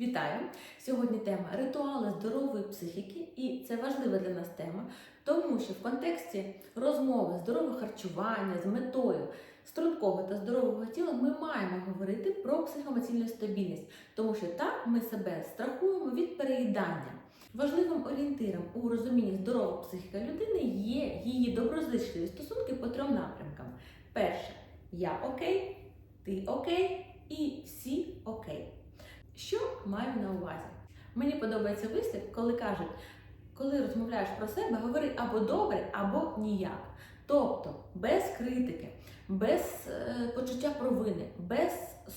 Вітаю! Сьогодні тема ритуали здорової психіки, і це важлива для нас тема, тому що в контексті розмови здорового харчування з метою стрункого та здорового тіла ми маємо говорити про психоемоційну стабільність, тому що так ми себе страхуємо від переїдання. Важливим орієнтиром у розумінні здорової психіки людини є її доброзичливі стосунки по трьом напрямкам. Перше я окей, ти окей і всі окей. Що маю на увазі? Мені подобається вислів, коли кажуть, коли розмовляєш про себе, говори або добре, або ніяк. Тобто без критики, без е, почуття провини, без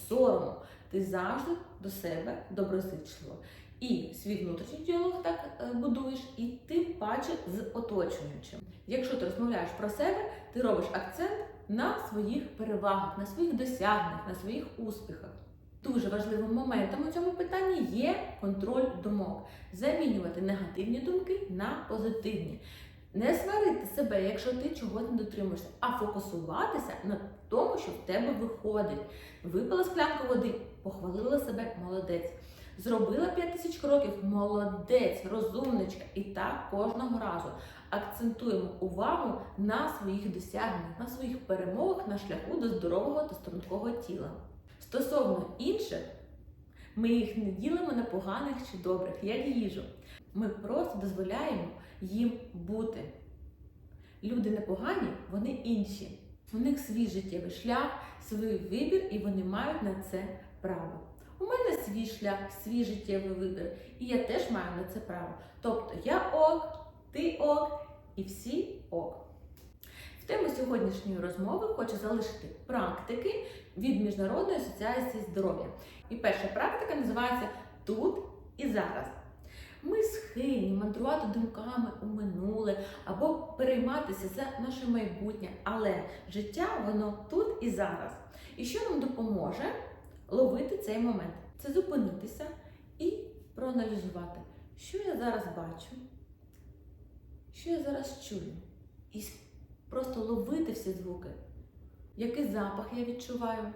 сорому. Ти завжди до себе доброзичливо. І свій внутрішній діалог так е, будуєш, і тим паче з оточуючим. Якщо ти розмовляєш про себе, ти робиш акцент на своїх перевагах, на своїх досягненнях, на своїх успіхах. Дуже важливим моментом у цьому питанні є контроль думок. Замінювати негативні думки на позитивні. Не сварити себе, якщо ти чогось не дотримуєшся, а фокусуватися на тому, що в тебе виходить. Випила склянку води, похвалила себе, молодець. Зробила 5 тисяч кроків, молодець, розумничка. І так кожного разу акцентуємо увагу на своїх досягненнях, на своїх перемогах на шляху до здорового та стрункого тіла. Стосовно інших, ми їх не ділимо на поганих чи добрих, як їжу. Ми просто дозволяємо їм бути. Люди непогані, вони інші. У них свій життєвий шлях, свій вибір, і вони мають на це право. У мене свій шлях, свій життєвий вибір, і я теж маю на це право. Тобто я ок, ти ок і всі ок. Тему сьогоднішньої розмови хочу залишити практики від Міжнародної асоціації здоров'я. І перша практика називається Тут і зараз. Ми схильні мандрувати думками у минуле або перейматися за наше майбутнє, але життя воно тут і зараз. І що нам допоможе ловити цей момент? Це зупинитися і проаналізувати, що я зараз бачу, що я зараз чую. І просто ловити всі звуки, який запах я відчуваю.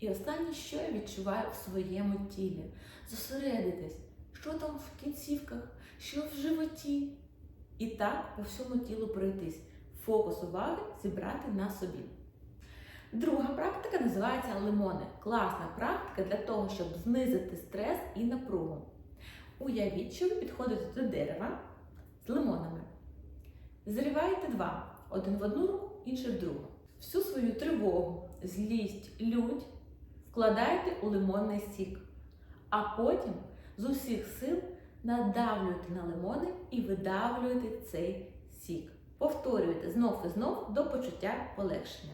І останнє, що я відчуваю в своєму тілі. Зосередитись, що там в кінцівках, що в животі. І так по всьому тілу пройтись. Фокус уваги зібрати на собі. Друга практика називається лимони. Класна практика для того, щоб знизити стрес і напругу. Уявіть, що ви підходите до дерева з лимонами. Зриваєте два один в одну руку, інший в другу. Всю свою тривогу, злість, лють вкладаєте у лимонний сік, а потім з усіх сил надавлюєте на лимони і видавлюєте цей сік. Повторюєте знов і знов до почуття полегшення.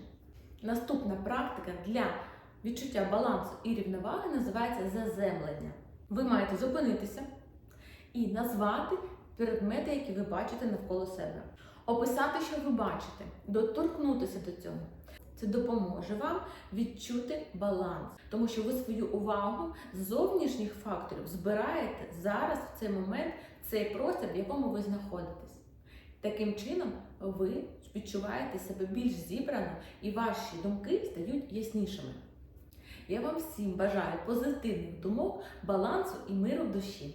Наступна практика для відчуття балансу і рівноваги називається заземлення. Ви маєте зупинитися і назвати предмети, які ви бачите навколо себе описати, що ви бачите, доторкнутися до цього. Це допоможе вам відчути баланс, тому що ви свою увагу з зовнішніх факторів збираєте зараз, в цей момент, цей простір, в якому ви знаходитесь. Таким чином, ви відчуваєте себе більш зібрано і ваші думки стають яснішими. Я вам всім бажаю позитивних думок, балансу і миру в душі.